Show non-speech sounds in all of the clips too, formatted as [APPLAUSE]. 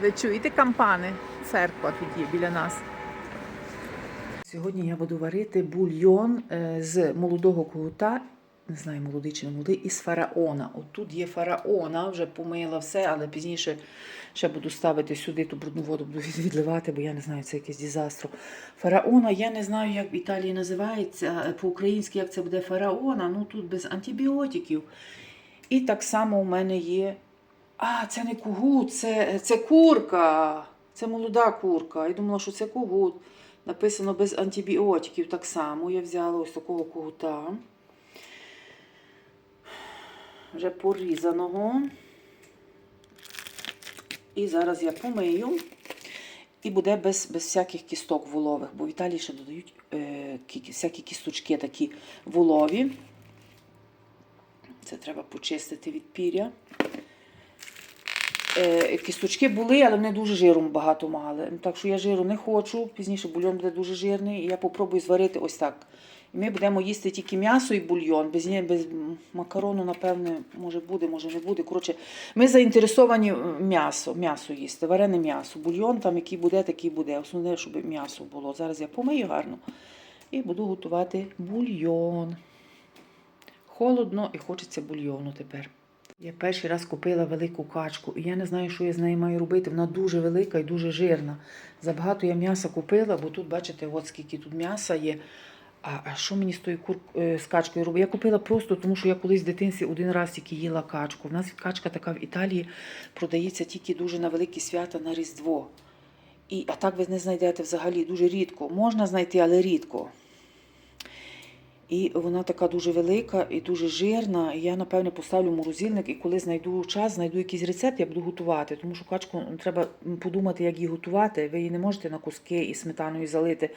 Ви чуєте кампани? Церква тут є біля нас. Сьогодні я буду варити бульйон е, з молодого кута, не знаю, молодий чи не молодий, із фараона. От тут є фараона, вже помила все, але пізніше ще буду ставити сюди ту брудну воду, буду відливати, бо я не знаю, це якесь дізастро. Фараона, я не знаю, як в Італії називається е, по-українськи, як це буде фараона, ну тут без антибіотиків. І так само у мене є. А, це не кугут, це, це курка. Це молода курка. Я думала, що це кугут. Написано без антибіотиків так само. Я взяла ось такого кугута. Вже порізаного. І зараз я помию. І буде без, без всяких кісток волових, бо в Італії ще додають е, кі- всякі кісточки такі волові. Це треба почистити від піря. Е, кісточки були, але вони дуже жиром багато мали. Ну, Так що я жиру не хочу. Пізніше бульйон буде дуже жирний. І я попробую зварити ось так. І ми будемо їсти тільки м'ясо і бульйон. Без, без макарону, напевне, може буде, може не буде. Коротше, ми заінтересовані м'ясо, м'ясо їсти, варене м'ясо. Бульйон там, який буде, такий буде. Основне, щоб м'ясо було. Зараз я помию гарно і буду готувати бульйон. Холодно і хочеться бульйону тепер. Я перший раз купила велику качку, і я не знаю, що я з нею маю робити. Вона дуже велика і дуже жирна. Забагато я м'яса купила, бо тут, бачите, от скільки тут м'яса є. А, а що мені з тою кур... е, з качкою робити? Я купила просто, тому що я колись в дитинстві один раз тільки їла качку. У нас качка така в Італії продається тільки дуже на великі свята на Різдво. І, а так ви не знайдете взагалі дуже рідко. Можна знайти, але рідко. І вона така дуже велика і дуже жирна. І я, напевне, поставлю морозильник, і коли знайду час, знайду якийсь рецепт, я буду готувати. Тому що качку треба подумати, як її готувати. Ви її не можете на куски і сметаною залити,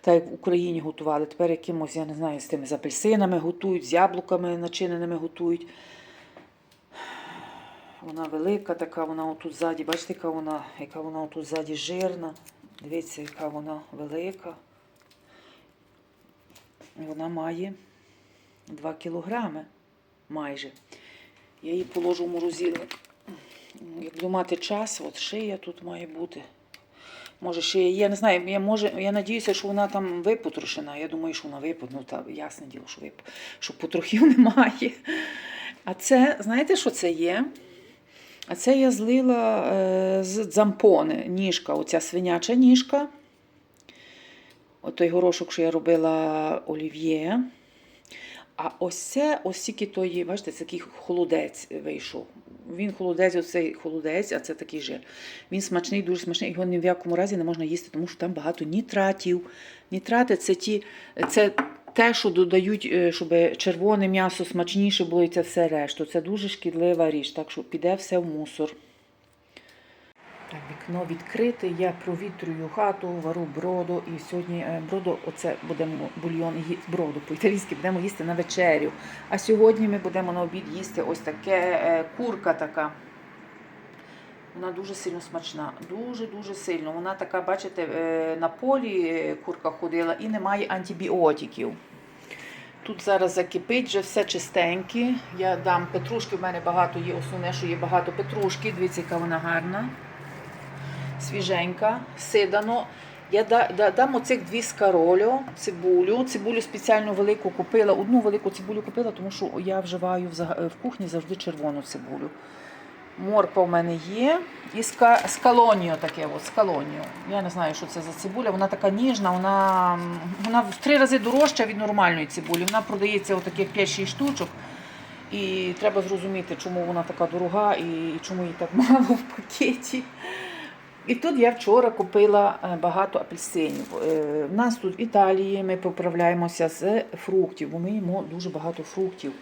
так як в Україні готували. Тепер якимось, я не знаю, з тими з апельсинами готують, з яблуками начиненими готують. Вона велика, така, вона отут ззаді, бачите, яка вона, яка вона отут ззаді жирна. Дивіться, яка вона велика. Вона має 2 кілограми майже. Я її положу в морозильник. Як мати час, от шия тут має бути. Може, шия, я не знаю, я, може, я надіюся, що вона там випотрошена. Я думаю, що вона випотрошена. Ну, та ясне діло, що, вип... що потрохів [LAUGHS] немає. А це, знаєте, що це є? А це я злила е, з дзампони, ніжка, оця свиняча ніжка. От той горошок, що я робила олів'є. А ось це, ось тільки той, бачите, це такий холодець вийшов. Він холодець, оцей холодець, а це такий жир. Він смачний, дуже смачний. Його ні в якому разі не можна їсти, тому що там багато нітратів. Нітрати це ті, це те, що додають, е, щоб червоне м'ясо смачніше було і це все решту. Це дуже шкідлива річ, так що піде все в мусор. Так, вікно відкрите, я провітрюю хату, вару броду. І сьогодні е, броду, оце будемо бульйон ї- броду по-італійськи будемо їсти на вечерю. А сьогодні ми будемо на обід їсти ось таке е, курка така. Вона дуже сильно смачна, дуже-дуже сильно. Вона така, бачите, е, на полі курка ходила і немає антибіотиків. Тут зараз закипить, вже все чистеньке. Я дам петрушки, в мене багато є, основне, що є багато петрушки. Дивіться, яка вона гарна свіженька, сидано. Я да, да, дам оцих дві скаролю, цибулю. Цибулю спеціально велику купила. Одну велику цибулю купила, тому що я вживаю в, в кухні завжди червону цибулю. Морква в мене є. І ска, скалоніо таке, от, скалоніо. Я не знаю, що це за цибуля. Вона така ніжна, вона, вона в три рази дорожча від нормальної цибулі. Вона продається отаких 5-6 штучок. І треба зрозуміти, чому вона така дорога і чому її так [LAUGHS] мало в пакеті. І тут я вчора купила е, багато апельсинів. Е, В нас тут в Італії ми поправляємося з фруктів, бо ми їмо дуже багато фруктів.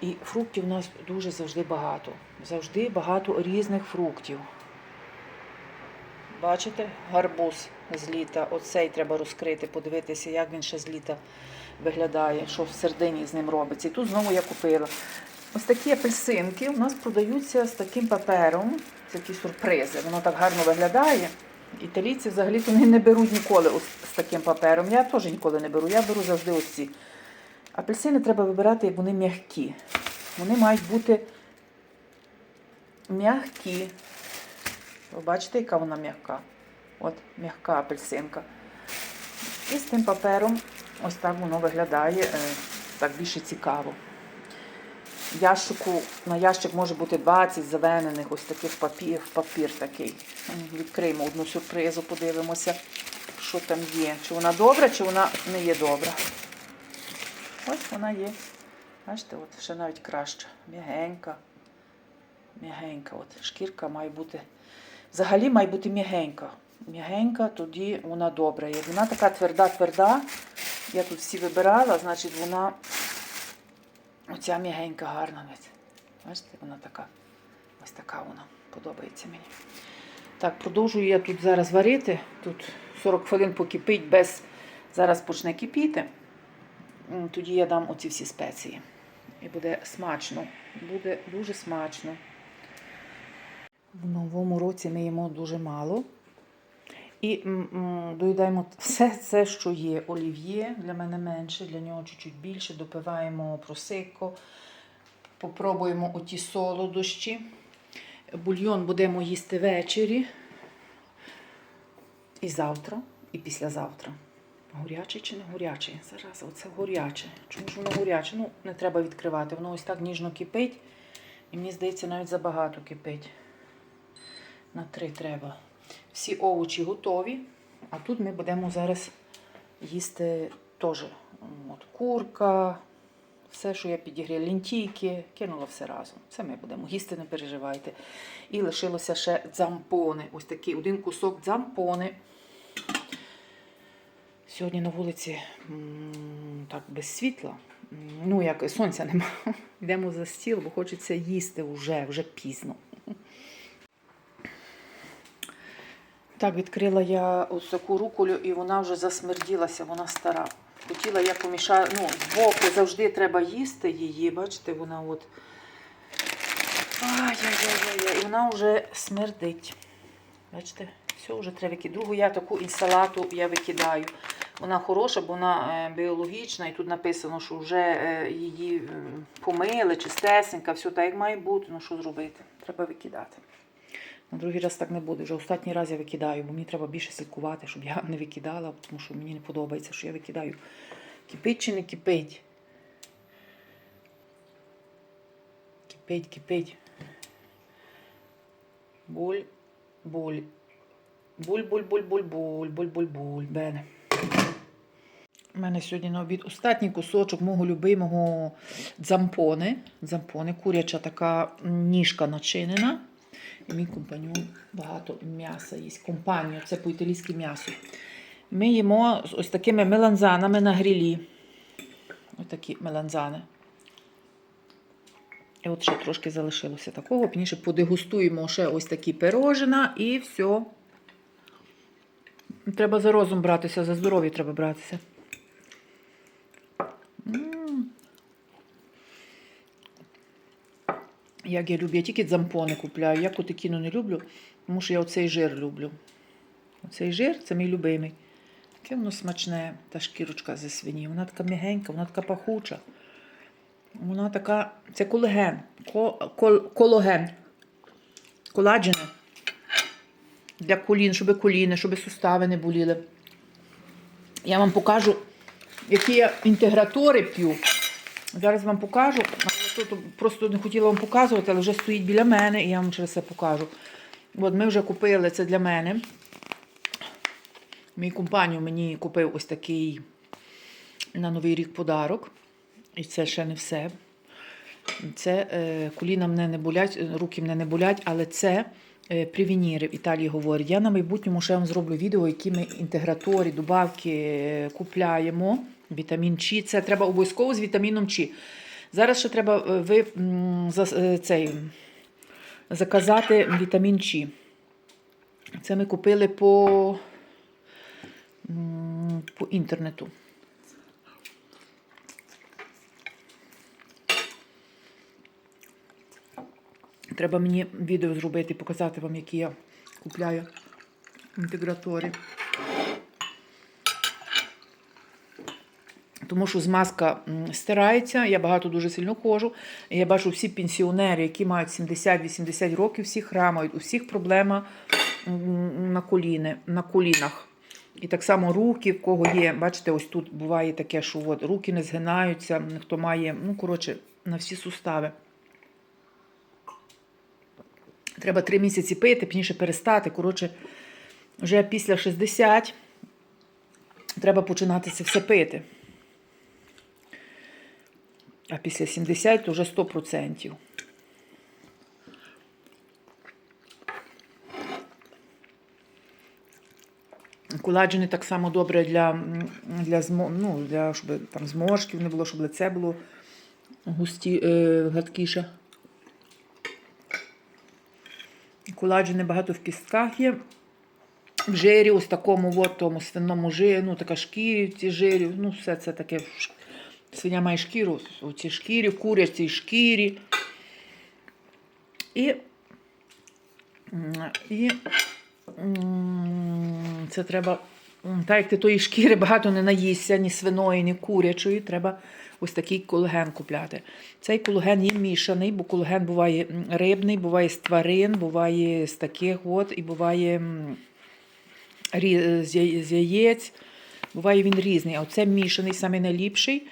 І фруктів у нас дуже завжди багато. Завжди багато різних фруктів. Бачите, гарбуз з літа. Оцей треба розкрити, подивитися, як він ще з літа виглядає, що всередині з ним робиться. І тут знову я купила. Ось такі апельсинки у нас продаються з таким папером. Це такі сюрпризи. Воно так гарно виглядає. Італійці взагалі то не, не беруть ніколи ось з таким папером. Я теж ніколи не беру. Я беру завжди ось ці. Апельсини треба вибирати, як вони м'які. Вони мають бути м'які. Ви бачите, яка вона м'яка? От м'яка апельсинка. І з тим папером ось так воно виглядає е, так більше цікаво. Ящику, на ящик може бути 20 завенених ось таких папір, папір такий. Відкриємо одну сюрпризу, подивимося, що там є. Чи вона добра, чи вона не є добра. Ось вона є. Бачите, от ще навіть краще. М'ягенька. М'ягенька. От шкірка має бути. Взагалі має бути м'ягенька. М'ягенька, тоді вона добра. Як вона така тверда-тверда, я тут всі вибирала, значить вона оця м'ягенька гарна. Бачите, вона така. Ось така вона. Подобається мені. Так, продовжую я тут зараз варити. Тут 40 хвилин покипить без. Зараз почне кипіти. Тоді я дам оці всі спеції. І буде смачно. Буде дуже смачно. В новому році ми їмо дуже мало. І доїдаємо все це, що є. Олів'є для мене менше, для нього чуть-чуть більше. Допиваємо просеко. Попробуємо оті солодощі. Бульйон будемо їсти ввечері. І завтра, і післязавтра. Горячий чи не горячий? Зараз оце горяче. Чому ж воно горяче? Ну, не треба відкривати. Воно ось так ніжно кипить. І мені здається, навіть забагато кипить. На три треба. Всі овочі готові. А тут ми будемо зараз їсти теж. От, курка, все, що я підігріла, лінтійки, кинула все разом. Це ми будемо їсти, не переживайте. І лишилося ще дзампони. Ось такий один кусок дзампони. Сьогодні на вулиці так без світла. Ну, як сонця нема. [LAUGHS] Йдемо за стіл, бо хочеться їсти вже, вже пізно. Так, відкрила я ось таку руколю, і вона вже засмерділася, вона стара. Хотіла я помішати, ну, збоку завжди треба їсти її, бачите, вона от. Ай-яй-яй-яй, і вона вже смердить. Бачите, все вже треба викидати. Другу я таку інсалату я викидаю. Вона хороша, бо вона е, біологічна, і тут написано, що вже е, її помили, чистесенька, все так як має бути. Ну що зробити? Треба викидати. На другий раз так не буде. Вже останній раз я викидаю, бо мені треба більше слідкувати, щоб я не викидала, тому що мені не подобається, що я викидаю. Кипить чи не кипить? Кипить, кипить. Буль, буль. Буль, буль, буль, буль, буль, буль, буль, буль. Бене. У мене сьогодні на обід останній кусочок мого любимого дзампони. Дзампони, куряча така ніжка начинена. І мій компаньон багато м'яса їсть. Компанію, це по-італійськи м'ясо. Ми їмо з ось такими меланзанами на грилі. Ось такі меланзани. І от ще трошки залишилося такого. Пізніше подегустуємо ще ось такі пирожина і все. Треба за розум братися, за здоров'я треба братися. Як я люблю, я тільки дзампони купляю. Я котикіну не люблю, тому що я оцей жир люблю. Оцей жир це мій любимий. Яке воно смачне, та шкірочка зі свині. Вона така м'ягенька, вона така пахуча. Вона така. Це колаген. Ко, кол, кологен. Коладжени. Для колін, щоб коліни, щоб сустави не боліли. Я вам покажу, які я інтегратори п'ю. Зараз вам покажу. Тут Просто не хотіла вам показувати, але вже стоїть біля мене і я вам через це покажу. От ми вже купили це для мене. Мій компанію мені купив ось такий на Новий рік подарок. І це ще не все. Це е, коліна мене не болять, руки мене не болять, але це е, привініри в Італії говорять. Я на майбутньому ще вам зроблю відео, які ми інтегратори, добавки е, купляємо. Вітамін Ч. Це треба обов'язково з вітаміном Ч. Зараз ще треба е, ви, е, цей, заказати вітамін Ч. Це ми купили по, по інтернету. Треба мені відео зробити показати вам, які я купляю інтегратори. Тому що змазка стирається, я багато дуже сильно ходжу. Я бачу всі пенсіонери, які мають 70-80 років, всі храмають, у всіх проблема на, коліни, на колінах. І так само руки, в кого є, бачите, ось тут буває таке, що от, руки не згинаються, хто має, ну, коротше, на всі сустави. Треба три місяці пити, пізніше перестати. Коротше, вже після 60 треба починати це все пити. А після 70 то вже 100%. Коладжени так само добре для, для, ну, для щоб там зморшків не було, щоб лице було густі, е, гладкіше. Коладжени багато в кістках є. В жирі, ось такому от, тому свиному жирі, ну така шкірі в цій жирі, ну все це таке. В Свиня має шкіру, у цій шкірі, курячій шкірі. І, і це треба, так як ти тої шкіри багато не наїсться, ні свиної, ні курячої, треба ось такий колаген купляти. Цей колаген є мішаний, бо колаген буває рибний, буває з тварин, буває з таких от, і буває з яєць. Буває він різний, а оце мішаний, найліпший,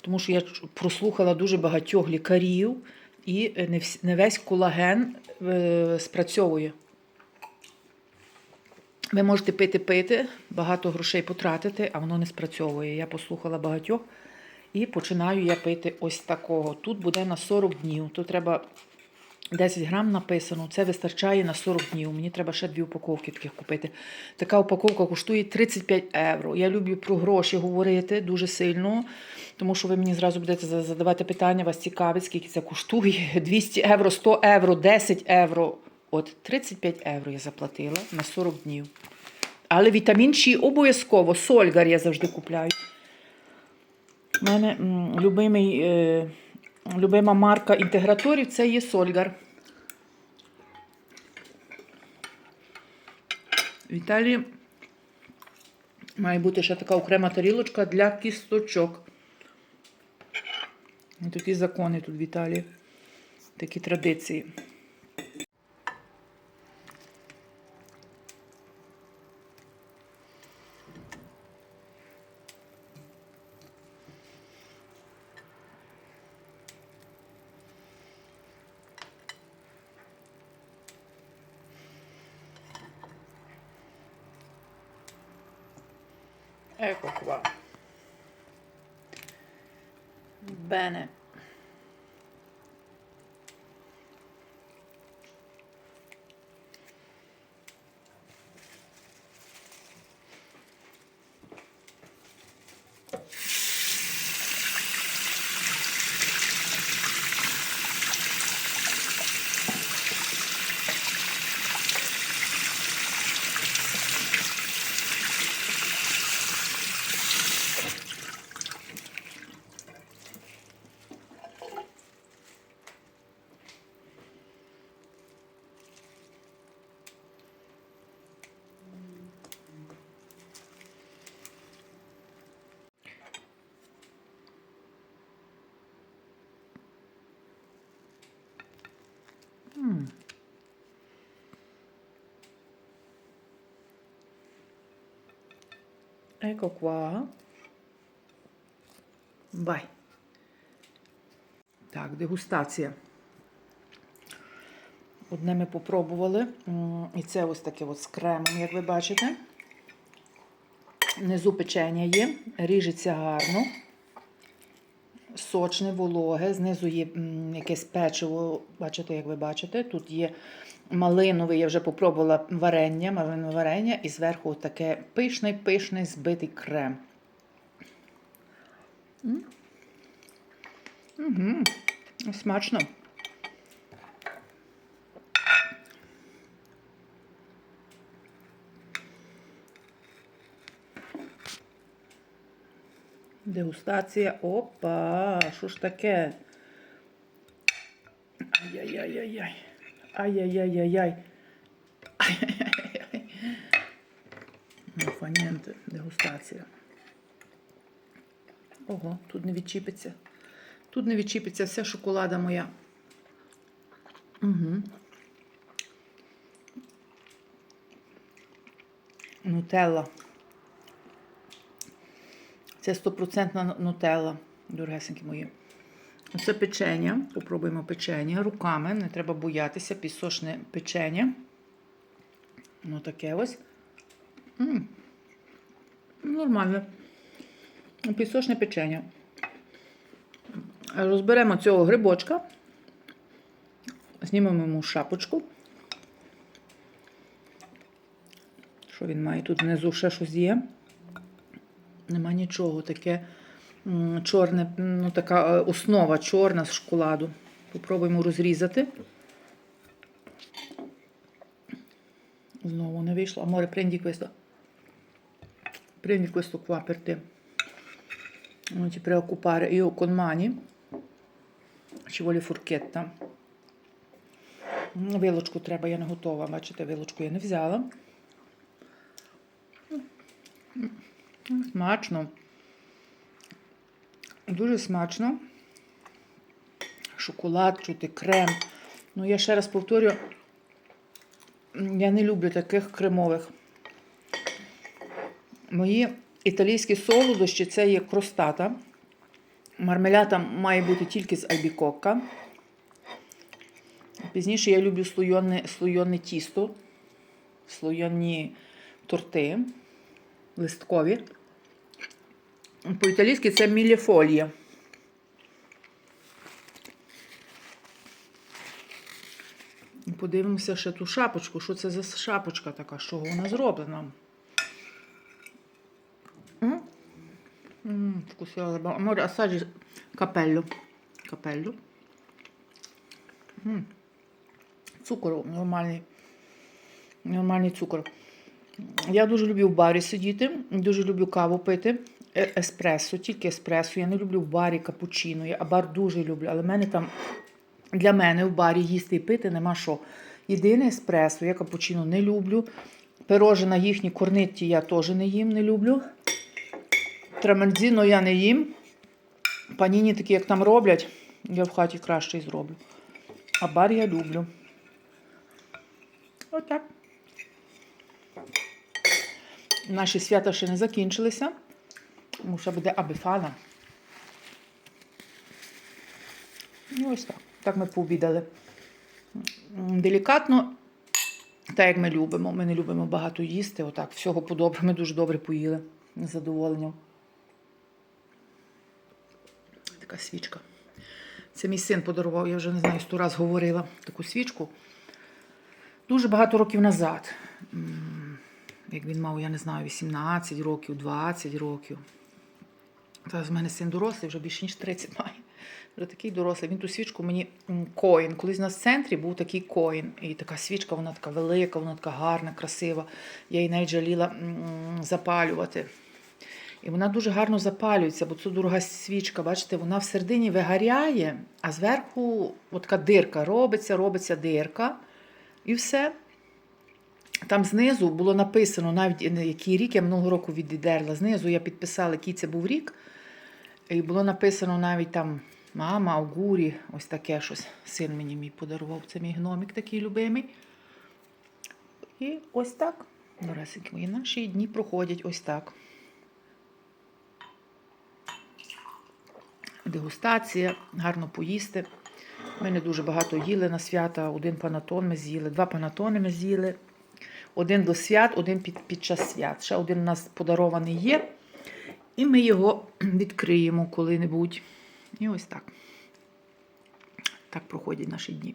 тому що я прослухала дуже багатьох лікарів, і е, не, весь колаген е, спрацьовує. Ви можете пити-пити, багато грошей потратити, а воно не спрацьовує. Я послухала багатьох і починаю я пити ось такого. Тут буде на 40 днів. Тут треба 10 грам написано. Це вистачає на 40 днів. Мені треба ще дві упаковки таких купити. Така упаковка коштує 35 євро. Я люблю про гроші говорити дуже сильно, тому що ви мені зразу будете задавати питання, вас цікавить, скільки це коштує. [LAUGHS] 200 євро, 100 євро, 10 євро. От 35 євро я заплатила на 40 днів. Але вітамін Ч обов'язково, сольгар я завжди купляю. У мене любимий, е, любима марка інтеграторів це є Сольгар. В Італії має бути ще така окрема тарілочка для кісточок. Такі закони тут в Італії, такі традиції. Ecco qua. Bene. Ecco qua. Vai. Так, дегустація. Одне ми попробували. І це ось таке от з кремом, як ви бачите. Внизу печення є, ріжеться гарно. Сочне, вологе, знизу є якесь печиво, бачите, як ви бачите. Тут є малинове, я вже попробувала варення, малинове варення, і зверху таке пишний, пишний збитий крем. Угу. Смачно. Дегустація. Опа, що ж таке? Ай-яй-яй-яй-яй. Ай-яй-яй-яй-яй. Ай-яй-яй-яй. Фанєнте, дегустація. Ого, тут не відчіпиться. Тут не відчіпиться вся шоколада моя. Угу. нутелла. Це стопроцентна нутелла, дорогесенькі мої. Це печення. Попробуємо печення руками. Не треба боятися, пісочне печення. Ну таке ось. М. Нормально. Пісочне печення. Розберемо цього грибочка. Знімемо йому шапочку. Що він має? Тут внизу ще щось є. Нема нічого. Таке м, чорне, ну така е, основа чорна з шоколаду. Попробуємо розрізати. Знову не вийшло. Amore, prendi questo. Prendi questo qua per te. Non ti preoccupare, io con mani ci vuole forchetta. Вилочку треба, я не готова. Бачите, вилочку я не взяла. Смачно. Дуже смачно. Шоколад, чути крем. Ну, я ще раз повторю, я не люблю таких кремових. Мої італійські солодощі це є кростата. Мармелята має бути тільки з альбікокка. Пізніше я люблю слойоне, слойоне тісто, слойоні торти, листкові. По-італійськи це міліфолія. Подивимося ще ту шапочку. Що це за шапочка така? З чого вона зроблена? Вкусила. Амore, assaggi капеллю. Капеллю. Цукор нормальний. Нормальний цукор. Я дуже люблю в барі сидіти, дуже люблю каву пити. Е- Еспресо, тільки еспресо. Я не люблю в барі капучино, я- бар дуже люблю. Але мене там для мене в барі їсти і пити нема що. Єдине еспресо, я капучино не люблю. Пирожена їхні корнетті я теж не їм, не люблю. Трамендзіно я не їм. Паніні такі, як там роблять, я в хаті краще і зроблю. А бар я люблю. Отак. Наші свята ще не закінчилися. Тому що буде абифана. Ну, ось так. Так ми пообідали. Делікатно, так як ми любимо. Ми не любимо багато їсти. Отак, всього подобре. Ми дуже добре поїли. З задоволенням. Така свічка. Це мій син подарував, я вже не знаю, сто раз говорила таку свічку. Дуже багато років назад. Як він мав, я не знаю, 18 років, 20 років. Зараз в мене син дорослий, вже більше ніж 30 має. Вже такий дорослий. Він ту свічку мені м, коїн. Колись у нас в центрі був такий коїн. І така свічка, вона така велика, вона така гарна, красива. Я її навіть жаліла запалювати. І вона дуже гарно запалюється, бо це дорога свічка, бачите, вона всередині вигоряє, а зверху така дирка робиться, робиться дирка. І все. Там знизу було написано, навіть е, який рік я минулого року віддерла. Знизу я підписала, який це був рік. І було написано навіть там мама, аугурі, ось таке щось. Син мені мій подарував. Це мій гномик такий любимий. І ось так. Доресенькі мої наші дні проходять ось так. Дегустація, гарно поїсти. Ми не дуже багато їли на свята. Один панатон ми з'їли, два панатони ми з'їли. Один до свят, один під, під час свят. Ще один у нас подарований є. І ми його [CLEARS THROAT] відкриємо коли-небудь. І ось так. Так проходять наші дні.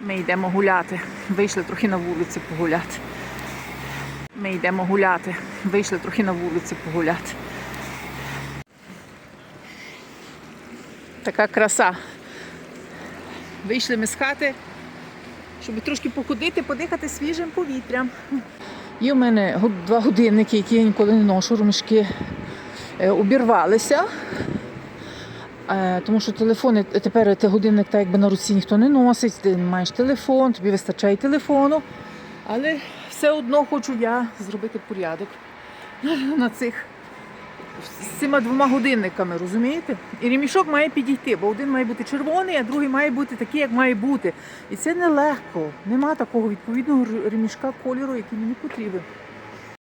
Ми йдемо гуляти. Вийшли трохи на вулицю погуляти. Ми йдемо гуляти. Вийшли трохи на вулицю погуляти. Така краса. Вийшли ми з хати, щоб трошки походити, подихати свіжим повітрям. Є в мене два годинники, які я ніколи не ношу, ромішки е, обірвалися. Е, Тому що телефони тепер ти годинник так якби на руці ніхто не носить, ти маєш телефон, тобі вистачає телефону. Але все одно хочу я зробити порядок [LAUGHS] на цих з цими двома годинниками, розумієте? І ремішок має підійти, бо один має бути червоний, а другий має бути такий, як має бути. І це нелегко. Нема такого відповідного ремішка кольору, який мені потрібен.